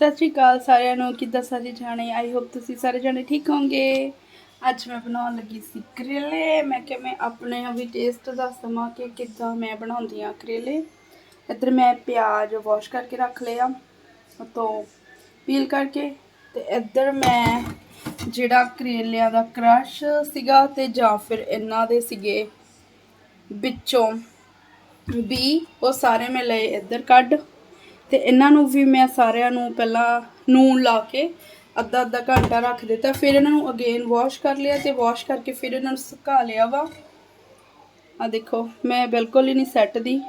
ਸਤਿ ਸ਼੍ਰੀ ਅਕਾਲ ਸਾਰਿਆਂ ਨੂੰ, ਕਿੱਦਾਂ ਸਾਰੇ ਜਾਣੇ? ਆਈ ਹੋਪ ਤੁਸੀਂ ਸਾਰੇ ਜਾਣੇ ਠੀਕ ਹੋਵੋਗੇ। ਅੱਜ ਮੈਂ ਬਣਾਉਣ ਲੱਗੀ ਸੀ ਕਰੇਲੇ। ਮੈਂ ਕਿਹਾ ਮੈਂ ਆਪਣੇ ਵੀ ਟੇਸਟ ਦੱਸ ਦਵਾਂ ਕਿ ਕਿੱਦਾਂ ਮੈਂ ਬਣਾਉਂਦੀ ਆ ਕਰੇਲੇ। ਇੱਧਰ ਮੈਂ ਪਿਆਜ਼ ਵਾਸ਼ ਕਰਕੇ ਰੱਖ ਲਿਆ ਤੋਂ ਪੀਲ ਕਰਕੇ ਤੇ ਇੱਧਰ ਮੈਂ ਜਿਹੜਾ ਕਰੇਲਿਆਂ ਦਾ ਕ੍ਰਸ਼ ਸੀਗਾ ਤੇ ਜਾਂ ਫਿਰ ਇਹਨਾਂ ਦੇ ਸੀਗੇ ਵਿੱਚੋਂ ਵੀ ਉਹ ਸਾਰੇ ਮੈਂ ਲਏ ਇੱਧਰ ਕੱਢ। ਤੇ ਇਹਨਾਂ ਨੂੰ ਵੀ ਮੈਂ ਸਾਰਿਆਂ ਨੂੰ ਪਹਿਲਾਂ ਨੂਨ ਲਾ ਕੇ ਅੱਧਾ ਅੱਧਾ ਘੰਟਾ ਰੱਖ ਦਿੱਤਾ। ਫਿਰ ਇਹਨਾਂ ਨੂੰ ਅਗੇਨ ਵਾਸ਼ ਕਰ ਲਿਆ ਤੇ ਵਾਸ਼ ਕਰਕੇ ਫਿਰ ਇਹਨਾਂ ਨੂੰ ਸੁਕਾ ਲਿਆ ਵਾ। ਆ ਦੇਖੋ, ਮੈਂ ਬਿਲਕੁਲ ਹੀ ਨਹੀਂ ਸੈੱਟ ਦੀ।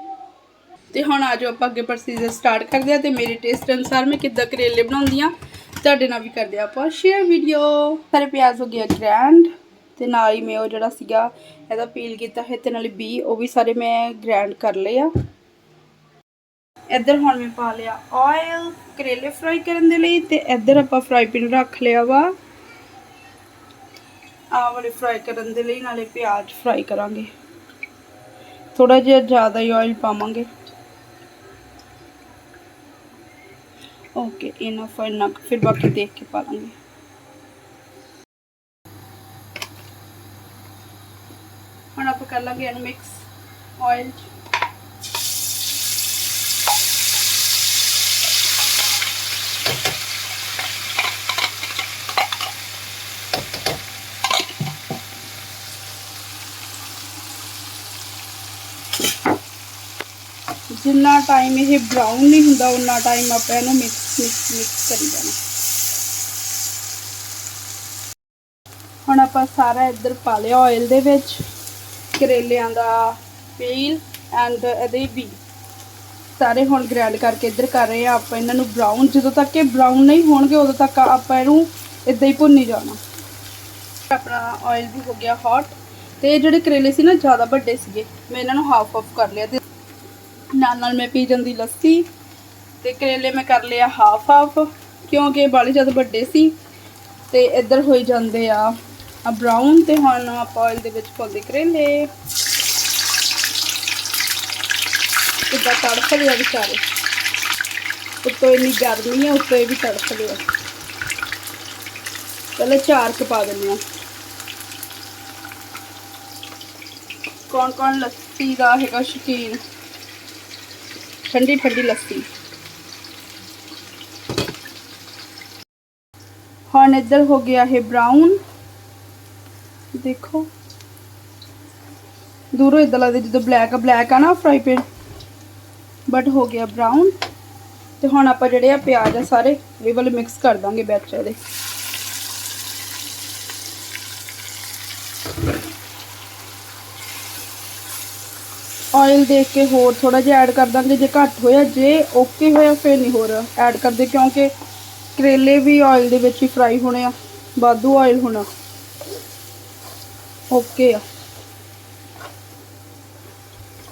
ਤੇ ਹੁਣ ਆਜੋ ਆਪਾਂ ਅੱਗੇ ਪ੍ਰੋਸੀਜਰ ਸਟਾਰਟ ਕਰਦੇ ਆ ਤੇ ਮੇਰੇ ਟੇਸਟ ਅਨੁਸਾਰ ਮੈਂ ਕਿੱਦਾਂ ਕਰੇਲੇ ਬਣਾਉਂਦੀ ਆ ਤੁਹਾਡੇ ਨਾਲ ਵੀ ਕਰਦੇ ਆ ਆਪਾਂ ਸ਼ੇਅਰ ਵੀਡੀਓ ਸਾਰੇ ਪਿਆਜ਼ ਹੋ ਗਿਆ ਗ੍ਰੈਂਡ ਤੇ ਨਾਲ ਹੀ ਮੈਂ ਉਹ ਜਿਹੜਾ ਸੀਗਾ, ਇਹਦਾ ਪੀਲ ਕੀਤਾ ਹੈ ਤੇ ਨਾਲੇ ਬੀ, ਉਹ ਵੀ ਸਾਰੇ ਮੈਂ ਗ੍ਰੈਂਡ ਕਰ ਲਏ ਆ। ਇੱਧਰ ਹੁਣ ਮੈਂ ਪਾ ਲਿਆ ਆਇਲ ਕਰੇਲੇ ਫਰਾਈ ਕਰਨ ਦੇ ਲਈ ਤੇ ਇੱਧਰ ਆਪਾਂ ਫਰਾਈ ਪੈਨ ਰੱਖ ਲਿਆ ਵਾ। ਆਹ ਵਾਲੇ ਫਰਾਈ ਕਰਨ ਦੇ ਲਈ ਨਾਲੇ ਪਿਆਜ਼ ਫਰਾਈ ਕਰਾਂਗੇ। ਥੋੜਾ ਜਿਹਾ ਜ਼ਿਆਦਾ ਹੀ ਆਇਲ ਪਾਵਾਂਗੇ। ਓਕੇ ਇਹਨਾਂ ਇੰਨਾ ਨਾ ਫਿਰ ਬਾਕੀ ਦੇਖ ਕੇ ਪਾ ਲਾਂਗੇ। ਹੁਣ ਆਪਾਂ ਕਰ ਲਾਂਗੇ ਇਹਨੂੰ ਮਿਕਸ ਆਇਲ ਜਿੰਨਾ ਟਾਈਮ ਇਹ ਬਰਾਊਨ ਨਹੀਂ ਹੁੰਦਾ ਉਨਾ ਟਾਈਮ ਆਪਾਂ ਇਹਨੂੰ ਮਿਕਸ ਮਿਕਸ ਮਿਕਸ ਕਰੀ ਜਾਣਾ। ਹੁਣ ਆਪਾਂ ਸਾਰਾ ਇੱਧਰ ਪਾ ਲਿਆ ਆਇਲ ਦੇ ਵਿੱਚ, ਕਰੇਲਿਆਂ ਦਾ ਪੀਲ ਐਂਡ ਇਹਦੇ ਵੀ ਸਾਰੇ ਹੁਣ ਗ੍ਰੈਂਡ ਕਰਕੇ ਇੱਧਰ ਕਰ ਰਹੇ ਆ ਆਪਾਂ, ਇਹਨਾਂ ਨੂੰ ਬਰਾਊਨ ਜਦੋਂ ਤੱਕ ਇਹ ਬਰਾਊਨ ਨਹੀਂ ਹੋਣਗੇ, ਉਦੋਂ ਤੱਕ ਆਪਾਂ ਇਹਨੂੰ ਇਦਾਂ ਹੀ ਭੁੰਨੀ ਜਾਣਾ। ਆਪਣਾ ਆਇਲ ਵੀ ਹੋ ਗਿਆ ਹੌਟ ਤੇ ਜਿਹੜੇ ਕਰੇਲੇ ਸੀ ਨਾ ਜ਼ਿਆਦਾ ਵੱਡੇ ਸੀਗੇ, ਮੈਂ ਇਹਨਾਂ ਨੂੰ ਹਾਫ ਆਫ ਕਰ ਲਿਆ ਤੇ ਨਾਲ ਨਾਲ ਮੈਂ ਪੀ ਜਾਂਦੀ ਲੱਸੀ ਤੇ ਕਰੇਲੇ ਮੈਂ ਕਰ ਲਿਆ ਹਾਫ ਹਾਫ ਕਿਉਂਕਿ ਬਾਲੇ ਜ਼ਿਆਦਾ ਵੱਡੇ ਸੀ ਤੇ ਇੱਧਰ ਹੋਈ ਜਾਂਦੇ ਆ ਆ ਬ੍ਰਾਊਨ ਤੇ ਹੁਣ ਆਪਾਂ ਆਇਲ ਦੇ ਵਿੱਚ ਪਾਉਂਦੇ ਕਰੇਲੇ। ਕਿੱਦਾਂ ਤੜਫ ਲਿਆ ਵਿਚਾਰੇ। ਉੱਤੋਂ ਇੰਨੀ ਗਰਮੀ ਆ, ਉੱਤੋਂ ਇਹ ਵੀ ਤੜਕ ਲਿਆ ਪਹਿਲਾਂ ਚਾਰ ਕੁ ਪਾ ਦਿੰਦੇ ਆ। ਕੌਣ ਕੌਣ ਲੱਸੀ ਦਾ ਹੈਗਾ ਸ਼ੌਕੀਨ? ਠੰਡੀ ਠੰਡੀ ਲੱਸੀ। ਹੁਣ ਇੱਧਰ ਹੋ ਗਿਆ ਇਹ ਬ੍ਰਾਊਨ ਦੇਖੋ। ਦੂਰੋਂ ਇਦਾਂ ਲੱਗਦਾ ਜਦੋਂ ਬਲੈਕ ਆ ਬਲੈਕ ਆ ਨਾ ਫਰਾਈ ਪੈਨ ਬਟ ਹੋ ਗਿਆ ਬ੍ਰਾਊਨ ਤੇ ਹੁਣ ਆਪਾਂ ਜਿਹੜੇ ਆ ਪਿਆਜ਼ ਆ ਸਾਰੇ, ਇਹ ਵਾਲੇ ਮਿਕਸ ਕਰ ਦਾਂਗੇ ਵਿੱਚ ਇਹਦੇ। ਆਇਲ ਦੇਖ ਕੇ ਹੋਰ ਥੋੜਾ ਜਿਹਾ ਐਡ ਕਰ ਦਾਂਗੇ, ਜੇ ਘੱਟ ਹੋਇਆ, ਜੇ ਓਕੇ ਹੋਇਆ, ਫਿਰ ਨਹੀਂ ਹੋਰ ਐਡ ਕਰਦੇ, ਕਿਉਂਕਿ ਕਰੇਲੇ ਵੀ ਆਇਲ ਦੇ ਵਿੱਚ ਹੀ ਫਰਾਈ ਹੋਣੇ ਆ, ਵਾਧੂ ਆਇਲ ਹੋਣਾ। ਓਕੇ ਆ।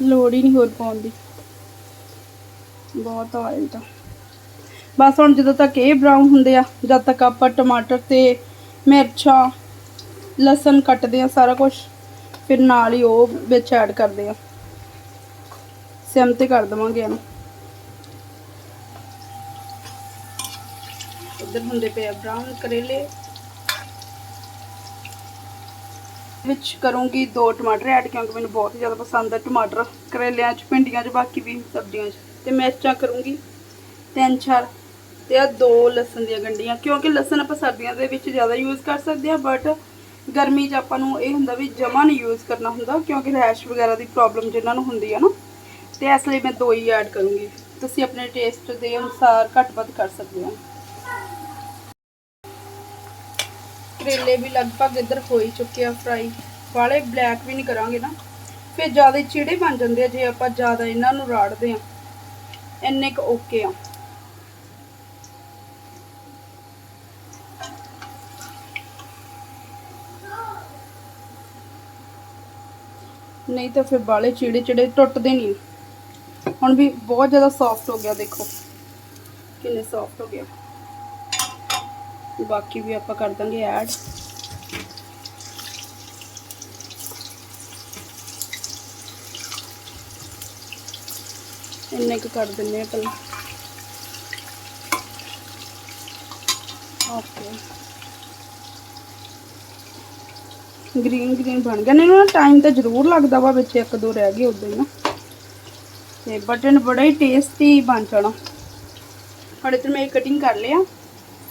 ਲੋੜ ਹੀ ਨਹੀਂ ਹੋਰ ਪਾਉਣ ਦੀ। ਬਹੁਤ ਆਇਲ ਤਾਂ। ਬਸ ਹੁਣ ਜਦੋਂ ਤੱਕ ਇਹ ਬਰਾਊਨ ਹੁੰਦੇ ਆ, ਜਦ ਤੱਕ ਆਪਾਂ ਟਮਾਟਰ ਤੇ ਮਿਰਚਾਂ, ਲਸਣ ਕੱਟਦੇ ਆ ਸਾਰਾ ਕੁਝ ਫਿਰ ਨਾਲ ਹੀ ਉਹ ਵਿੱਚ ਐਡ ਕਰਦੇ ਆ। ਸਿਮ ਤੇ ਕਰ ਦਵਾਂਗੇ ਇਹਨੂੰ। ਉਧਰ ਹੁੰਦੇ ਪਏ ਆ ਬ੍ਰਾਊਨ ਕਰੇਲੇ। ਵਿੱਚ ਕਰੂੰਗੀ ਦੋ ਟਮਾਟਰ ਐਡ ਕਿਉਂਕਿ ਮੈਨੂੰ ਬਹੁਤ ਜ਼ਿਆਦਾ ਪਸੰਦ ਹੈ ਟਮਾਟਰ। ਕਰੇਲਿਆਂ 'ਚ ਭਿੰਡੀਆਂ 'ਚ ਬਾਕੀ ਵੀ ਸਬਜ਼ੀਆਂ 'ਚ। ਤੇ ਮਿਰਚਾਂ ਕਰੂੰਗੀ ਤਿੰਨ ਚਾਰ। ਤੇ ਆ ਦੋ ਲਸਣ ਦੀਆਂ ਗੰਢੀਆਂ ਕਿਉਂਕਿ ਲਸਣ ਆਪਾਂ ਸਰਦੀਆਂ ਦੇ ਵਿੱਚ ਜ਼ਿਆਦਾ ਯੂਜ਼ ਕਰ ਸਕਦੇ ਆ ਬਟ ਗਰਮੀ 'ਚ ਆਪਾਂ ਨੂੰ ਇਹ ਹੁੰਦਾ ਵੀ ਜਮਾ ਨਹੀਂ ਯੂਜ਼ ਕਰਨਾ ਹੁੰਦਾ ਕਿਉਂਕਿ ਰੈਸ਼ ਵਗੈਰਾ ਦੀ ਪ੍ਰੋਬਲਮ ਜਿਨ੍ਹਾਂ ਨੂੰ ਹੁੰਦੀ ਹੈ ਨਾ। ਤੇ ਇਸ ਲਈ ਮੈਂ ਦੋ ਹੀ ਐਡ ਕਰੂੰਗੀ। ਤੁਸੀਂ ਆਪਣੇ ਟੇਸਟ ਦੇ ਅਨੁਸਾਰ ਘੱਟ ਵੱਧ ਕਰ ਸਕਦੇ ਹੋ। ਕਰੇਲੇ ਵੀ ਲਗਭਗ ਇੱਧਰ ਹੋ ਹੀ ਚੁੱਕੇ ਆ ਫਰਾਈ ਵਾਲੇ ਬਲੈਕ ਵੀ ਨਹੀਂ ਕਰਾਂਗੇ ਨਾ। ਫਿਰ ਜ਼ਿਆਦਾ ਚਿੜੇ ਬਣ ਜਾਂਦੇ ਆ, ਜੇ ਆਪਾਂ ਜ਼ਿਆਦਾ ਇਹਨਾਂ ਨੂੰ ਰਾੜਦੇ ਆ। ਇੰਨੇ ਕੁ ਓਕੇ ਆ। ਨਹੀਂ ਤਾਂ ਫਿਰ ਬਾਲੇ ਚਿੜੇ ਚਿੜੇ ਟੁੱਟਦੇ ਨਹੀਂ। ਹੁਣ ਵੀ ਬਹੁਤ ਜ਼ਿਆਦਾ ਸੌਫਟ ਹੋ ਗਿਆ, ਦੇਖੋ। ਕਿੰਨੇ ਸੌਫਟ ਹੋ ਗਿਆ ਬਾਕੀ ਵੀ ਆਪਾਂ ਕਰ ਦਾਂਗੇ ਐਡ ਇੰਨੇ ਕੁ ਕਰ ਦਿੰਨੇ ਆ ਪਹਿਲਾਂ। ਓਕੇ ਗ੍ਰੀਨ ਗ੍ਰੀਨ ਬਣ ਗਿਆ। ਨੇ ਨਾ ਟਾਈਮ ਤਾਂ ਜ਼ਰੂਰ ਲੱਗਦਾ ਵਾ ਵਿੱਚ ਇੱਕ, ਦੋ ਰਹਿ ਗਏ ਉਦੋਂ ਹੀ ਨਾ। ਤੇ ਬਟਨ ਬੜਾ ਹੀ ਟੇਸਟੀ ਬਣ ਜਾਣਾ। ਹੁਣ ਇੱਧਰ ਮੈਂ ਕਟਿੰਗ ਕਰ ਲਿਆ।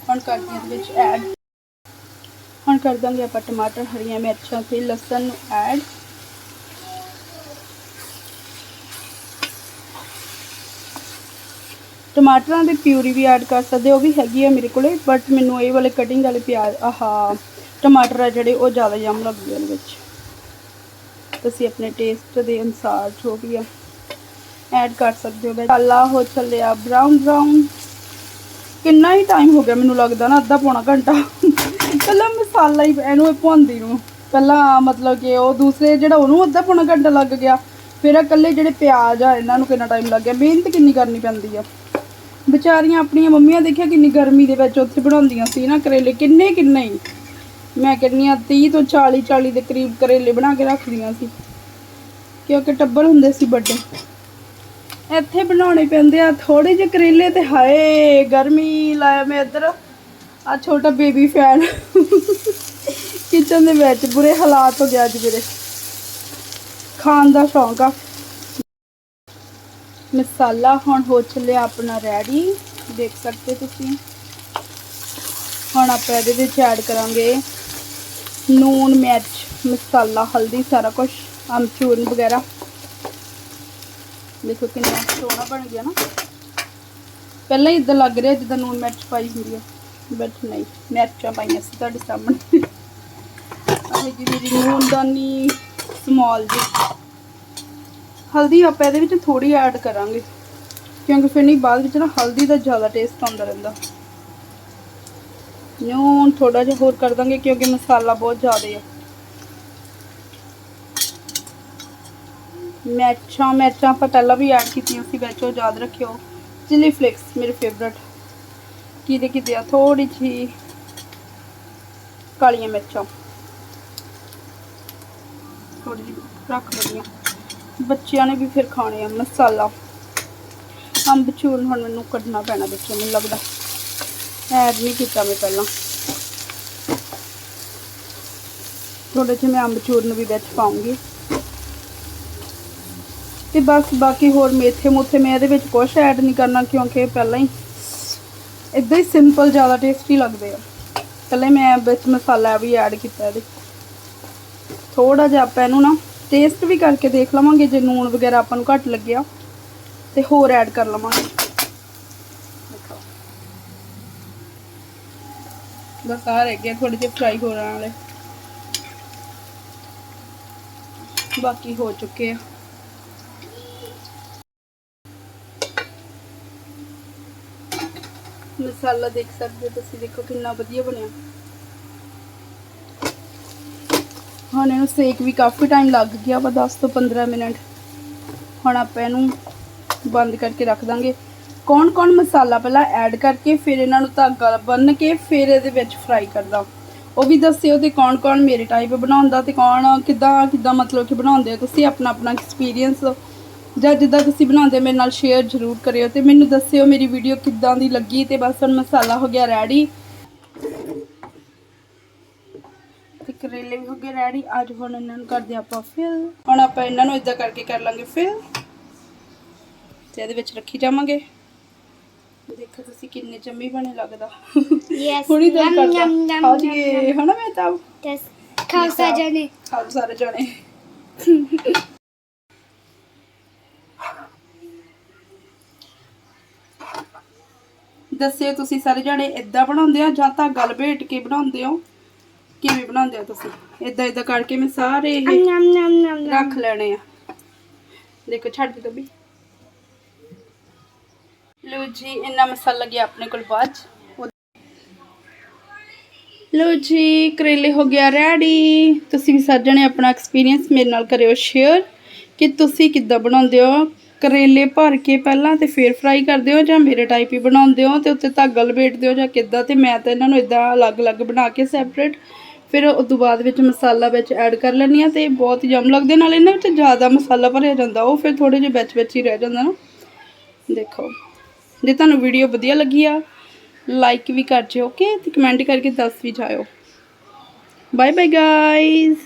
ਹੁਣ ਕਰਦੀ ਹਾਂ ਇਹਦੇ ਵਿੱਚ ਐਡ ਹੁਣ ਕਰ ਦਾਂਗੇ ਆਪਾਂ ਟਮਾਟਰ, ਹਰੀਆਂ ਮਿਰਚਾਂ ਤੇ ਲਸਣ ਨੂੰ ਐਡ ਟਮਾਟਰਾਂ ਦੀ ਪਿਊਰੀ ਵੀ ਐਡ ਕਰ ਸਕਦੇ ਉਹ ਵੀ ਹੈਗੀ ਆ ਮੇਰੇ ਕੋਲੇ ਬਟ ਮੈਨੂੰ ਇਹ ਵਾਲੇ ਕਟਿੰਗ ਵਾਲੇ ਪਿਆਜ਼, ਆਹਾ, ਟਮਾਟਰ ਆ ਜਿਹੜੇ ਉਹ ਜ਼ਿਆਦਾ ਯਮ ਲੱਗਦੇ ਆ ਇਹਦੇ ਵਿੱਚ। ਤੁਸੀਂ ਆਪਣੇ ਟੇਸਟ ਦੇ ਅਨੁਸਾਰ ਜੋ ਵੀ ਆ। ਐਡ ਕਰ ਸਕਦੇ ਹੋ ਮਸਾਲਾ ਹੋ ਚੱਲਿਆ ਬਰਾਊਨ ਬਰਾਊਨ ਕਿੰਨਾ ਹੀ ਟਾਈਮ ਹੋ ਗਿਆ ਮੈਨੂੰ ਲੱਗਦਾ ਨਾ, ਅੱਧਾ ਪੌਣਾ ਘੰਟਾ। ਪਹਿਲਾਂ ਮਸਾਲਾ ਹੀ, ਇਹਨੂੰ ਇਹ ਭੁੰਦੀ ਨੂੰ। ਪਹਿਲਾਂ ਮਤਲਬ ਕਿ ਉਹ ਦੂਸਰੇ ਜਿਹੜਾ ਉਹਨੂੰ ਅੱਧਾ ਪੌਣਾ ਘੰਟਾ ਲੱਗ ਗਿਆ। ਫਿਰ ਇਕੱਲੇ ਜਿਹੜੇ ਪਿਆਜ਼ ਆ, ਇਹਨਾਂ ਨੂੰ ਕਿੰਨਾ ਟਾਈਮ ਲੱਗ ਗਿਆ? ਮਿਹਨਤ ਕਿੰਨੀ ਕਰਨੀ ਪੈਂਦੀ ਆ। ਵਿਚਾਰੀਆਂ ਆਪਣੀਆਂ ਮੰਮੀਆਂ ਦੇਖਿਆ ਕਿੰਨੀ ਗਰਮੀ ਦੇ ਵਿੱਚ ਉੱਥੇ ਬਣਾਉਂਦੀਆਂ ਸੀ ਨਾ ਕਰੇਲੇ, ਕਿੰਨੇ ਕਿੰਨੇ ਹੀ। ਮੈਂ ਕਹਿੰਦੀ ਆ 30 ਤੋਂ 40 40 ਦੇ ਕਰੀਬ ਕਰੇਲੇ ਬਣਾ ਕੇ ਰੱਖਦੀਆਂ ਸੀ। ਕਿਉਂਕਿ ਟੱਬਰ ਹੁੰਦੇ ਸੀ ਵੱਡੇ। ਇੱਥੇ ਬਣਾਉਣੇ ਪੈਂਦੇ ਆ ਥੋੜੇ ਜਿਹੇ ਕਰੇਲੇ ਤੇ ਹਾਏ, ਗਰਮੀ ਲਾਇਆ ਮੈਂ ਇੱਧਰ। ਆ ਛੋਟਾ ਬੇਬੀ ਫੈਨ ਕਿਚਨ ਦੇ ਵਿੱਚ ਬੁਰੇ ਹਾਲਾਤ ਹੋ ਗਿਆ ਅੱਜ ਮੇਰੇ। ਖਾਣ ਦਾ ਸ਼ੌਂਕ ਆ। ਮਸਾਲਾ ਹੁਣ ਹੋ ਚੱਲਿਆ ਆਪਣਾ ਰੈਡੀ ਦੇਖ ਸਕਦੇ ਤੁਸੀਂ। ਹੁਣ ਆਪਾਂ ਇਹਦੇ ਵਿੱਚ ਐਡ ਕਰਾਂਗੇ ਨੂਨ, ਮਿਰਚ, ਮਸਾਲਾ, ਹਲਦੀ, ਸਾਰਾ ਕੁਝ ਅਮਚੂਰਨ ਵਗੈਰਾ। ਦੇਖੋ ਕਿੰਨਾ ਸੋਹਣਾ ਬਣ ਗਿਆ ਨਾ। ਪਹਿਲਾਂ ਹੀ ਇਦਾਂ ਲੱਗ ਰਿਹਾ ਜਿੱਦਾਂ ਨੂਨ ਮਿਰਚ ਪਾਈ ਹੁੰਦੀ ਹੈ ਬਟ ਨਹੀਂ, ਮਿਰਚਾਂ ਪਾਈਆਂ ਸੀ ਤੁਹਾਡੇ ਸਾਹਮਣੇ। ਆਹ ਜੀ ਮੇਰੀ ਨੂਨਦਾਨੀ ਸਮਾਲ ਜੀ। ਹਲਦੀ ਆਪਾਂ ਇਹਦੇ ਵਿੱਚ ਥੋੜੀ ਐਡ ਕਰਾਂਗੇ, ਕਿਉਂਕਿ ਫਿਰ ਨਹੀਂ ਬਾਅਦ ਵਿੱਚ ਨਾ ਹਲਦੀ ਦਾ ਜ਼ਿਆਦਾ ਟੇਸਟ ਆਉਂਦਾ ਰਹਿੰਦਾ। ਨੂਨ ਥੋੜਾ ਜਿਹਾ ਹੋਰ ਕਰ ਦਾਂਗੇ ਕਿਉਂਕਿ ਮਸਾਲਾ ਬਹੁਤ ਜ਼ਿਆਦਾ ਆ। ਮਿਰਚਾਂ ਮਿਰਚਾਂ ਆਪਾਂ ਪਹਿਲਾਂ ਵੀ ਐਡ ਕੀਤੀਆਂ ਸੀ ਵਿੱਚ ਉਹ ਯਾਦ ਰੱਖਿਓ ਚਿਲੀ ਫਲੇਕਸ ਮੇਰੇ ਫੇਵਰਟ ਕਿਹਦੇ ਕਿਤੇ ਆ ਥੋੜੀ ਜਿਹੀ ਕਾਲੀਆਂ ਮਿਰਚਾਂ ਥੋੜੀ ਜਿਹੀ ਰੱਖ ਲਈਆਂ ਬੱਚਿਆਂ ਨੇ ਵੀ ਫਿਰ ਖਾਣੇ ਆ ਮਸਾਲਾ ਅੰਬ ਚੂਰਨ ਹੁਣ ਮੈਨੂੰ ਕੱਢਣਾ ਪੈਣਾ ਬੱਚਿਆਂ ਨੂੰ ਲੱਗਦਾ ਐਡ ਨਹੀਂ ਕੀਤਾ ਮੈਂ ਪਹਿਲਾਂ ਥੋੜੇ ਜਿਹੇ ਮੈਂ ਅੰਬ ਚੂਰਨ ਵੀ ਵਿੱਚ ਪਾਉਂਗੀ ਤੇ ਬਸ ਬਾਕੀ ਹੋਰ ਮੇਥੇ ਮੂਥੇ ਮੈਂ ਇਹਦੇ ਵਿੱਚ ਕੁਝ ਐਡ ਨਹੀਂ ਕਰਨਾ ਕਿਉਂਕਿ ਪਹਿਲਾਂ ਹੀ ਇਦਾਂ ਹੀ ਸਿੰਪਲ ਜ਼ਿਆਦਾ ਟੇਸਟੀ ਲੱਗਦੇ ਆ। ਪਹਿਲੇ ਮੈਂ ਵਿੱਚ ਮਸਾਲਾ ਵੀ ਐਡ ਕੀਤਾ ਇਹਦੇ। ਥੋੜਾ ਜਿਹਾ ਆਪਾਂ ਇਹਨੂੰ ਨਾ ਟੇਸਟ ਵੀ ਕਰਕੇ ਦੇਖ ਲਵਾਂਗੇ ਜੇ ਨੂਣ ਵਗੈਰਾ ਆਪਾਂ ਨੂੰ ਘੱਟ ਲੱਗਿਆ ਤੇ ਹੋਰ ਐਡ ਕਰ ਲਵਾਂਗੇ। ਦੇਖੋ ਬਸ ਆ ਰਹਿ ਗਿਆ ਥੋੜੇ ਜਿਹੇ ਫਰਾਈ ਹੋ ਵਾਲੇ। ਬਾਕੀ ਹੋ ਚੁੱਕੇ ਆ। ਮਸਾਲਾ ਦੇਖ ਸਕਦੇ ਹੋ ਤੁਸੀਂ, ਦੇਖੋ ਕਿੰਨਾ ਵਧੀਆ ਬਣਿਆ। ਹੁਣ ਇਹਨੂੰ ਸੇਕ ਵੀ ਕਾਫੀ ਟਾਈਮ ਲੱਗ ਗਿਆ ਵਾ 10 ਤੋਂ 15 ਮਿੰਟ। ਹੁਣ ਆਪਾਂ ਇਹਨੂੰ ਬੰਦ ਕਰਕੇ ਰੱਖ ਦਾਂਗੇ। ਕੌਣ ਕੌਣ ਮਸਾਲਾ ਪਹਿਲਾਂ ਐਡ ਕਰਕੇ ਫਿਰ ਇਹਨਾਂ ਨੂੰ ਧਾਗਾ ਬੰਨ ਕੇ ਫਿਰ ਇਹਦੇ ਵਿੱਚ ਫਰਾਈ ਕਰਦਾ। ਉਹ ਵੀ ਦੱਸਿਓ ਤੇ ਕੌਣ ਕੌਣ ਮੇਰੇ ਟਾਈਪ ਬਣਾਉਂਦਾ ਤੇ ਕੌਣ ਕਿੱਦਾਂ ਕਿੱਦਾਂ ਮਤਲਬ ਕਿ ਬਣਾਉਂਦੇ ਹੋ ਤੁਸੀਂ ਆਪਣਾ ਆਪਣਾ ਐਕਸਪੀਰੀਅੰਸ ਜਾਂ ਜਿੱਦਾਂ ਤੁਸੀਂ ਬਣਾਉਂਦੇ ਮੇਰੇ ਨਾਲ ਸ਼ੇਅਰ ਜ਼ਰੂਰ ਕਰਿਓ ਤੇ ਮੈਨੂੰ ਦੱਸਿਓ ਮੇਰੀ ਵੀਡੀਓ ਕਿੱਦਾਂ ਦੀ ਲੱਗੀ ਤੇ ਬਸ ਹੁਣ ਮਸਾਲਾ ਹੋ ਗਿਆ ਰੈਡੀ ਤੇ ਕਰੇਲੇ ਵੀ ਹੋ ਗਏ ਰੈਡੀ ਅੱਜ ਹੁਣ ਇਹਨਾਂ ਨੂੰ ਕਰਦੇ ਆਪਾਂ ਫਿਲ ਹੁਣ ਆਪਾਂ ਇਹਨਾਂ ਨੂੰ ਇਦਾਂ ਕਰਕੇ ਕਰ ਲਾਂਗੇ ਫਿਲ ਤੇ ਇਹਦੇ ਵਿੱਚ ਰੱਖੀ ਜਾਵਾਂਗੇ। ਦੇਖੋ ਤੁਸੀਂ ਕਿੰਨੇ ਜੰਮੀ ਬਣੇ ਲੱਗਦਾ। Yes. ਹੁਣੀ Yum, ਕਰਦਾ। yum, ਜੀਏ ਹਨਾ ਮੈਂ ਤਾਂ. ਖਾਲਸਾ ਜਾਨੇ ਖਾਓ ਸਾਰੇ ਜਣੇ। ਦੱਸਿਓ ਤੁਸੀਂ ਸਾਰੇ ਜਣੇ ਇਦਾਂ ਬਣਾਉਂਦੇ ਆ ਜਾਂ ਤਾਂ ਗਲ ਭੇਟ ਕੇ ਬਣਾਉਂਦੇ ਹੋ? ਕਿਵੇਂ ਬਣਾਉਂਦੇ ਹੋ ਤੁਸੀਂ? ਇਦਾਂ ਇਦਾਂ ਕਰਕੇ ਮੈਂ ਸਾਰੇ ਇਹ ਰੱਖ ਲੈਣੇ ਆ। ਦੇਖੋ ਛੱਡ ਦੇ ਤਬੀ ਲੋ ਜੀ ਇੰਨਾ ਮਸਾਲਾ ਗਿਆ ਆਪਣੇ ਕੋਲ ਬਾਅਦ ਲੋ ਜੀ ਕਰੇਲੇ ਹੋ ਗਿਆ ਰੈਡੀ ਤੁਸੀਂ ਵੀ ਸਾਜਣੇ ਆਪਣਾ ਐਕਸਪੀਰੀਅੰਸ ਮੇਰੇ ਨਾਲ ਕਰਿਓ ਸ਼ੇਅਰ ਕਿ ਤੁਸੀਂ ਕਿੱਦਾਂ ਬਣਾਉਂਦੇ ਹੋ? ਕਰੇਲੇ ਭਰ ਕੇ ਪਹਿਲਾਂ ਤੇ ਫਿਰ ਫਰਾਈ ਕਰਦੇ ਹੋ ਜਾਂ ਮੇਰੇ ਟਾਈਪ ਹੀ ਬਣਾਉਂਦੇ ਹੋ ਤੇ ਉੱਤੇ ਧਾਗਾ ਲਪੇਟਦੇ ਹੋ ਜਾਂ ਕਿੱਦਾਂ? ਤੇ ਮੈਂ ਤਾਂ ਇਹਨਾਂ ਨੂੰ ਇਦਾਂ ਅਲੱਗ-ਅਲੱਗ ਬਣਾ ਕੇ ਸੈਪਰੇਟ ਫਿਰ ਉਸ ਤੋਂ ਬਾਅਦ ਵਿੱਚ ਮਸਾਲਾ ਵਿੱਚ ਐਡ ਕਰ ਲੈਂਦੀ ਆ ਤੇ ਬਹੁਤ ਯਮ ਲੱਗਦੇ ਨਾਲ ਇਹਨਾਂ ਵਿੱਚ ਜ਼ਿਆਦਾ ਮਸਾਲਾ ਭਰਿਆ ਜਾਂਦਾ, ਉਹ ਫਿਰ ਥੋੜੇ ਜਿਹੇ ਵਿੱਚ ਵਿੱਚ ਹੀ ਰਹਿ ਜਾਂਦਾ ਨਾ। ਦੇਖੋ, ਜੇ ਤੁਹਾਨੂੰ ਵੀਡੀਓ ਵਧੀਆ ਲੱਗੀ ਆ ਲਾਈਕ ਵੀ ਕਰ ਜਿਓ ਓਕੇ ਤੇ ਕਮੈਂਟ ਕਰਕੇ ਦੱਸ ਵੀ ਜਾਇਓ। Bye bye guys